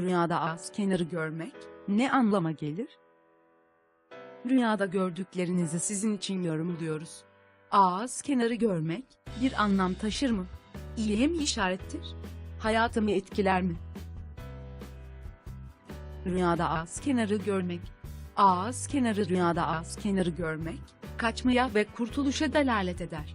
Rüyada ağız kenarı görmek ne anlama gelir? Rüyada gördüklerinizi sizin için yorumluyoruz. Ağız kenarı görmek bir anlam taşır mı? İyiye mi işarettir? Hayatımı etkiler mi? Rüyada ağız kenarı görmek. Ağız kenarı rüyada ağız kenarı görmek, kaçmaya ve kurtuluşa delalet eder.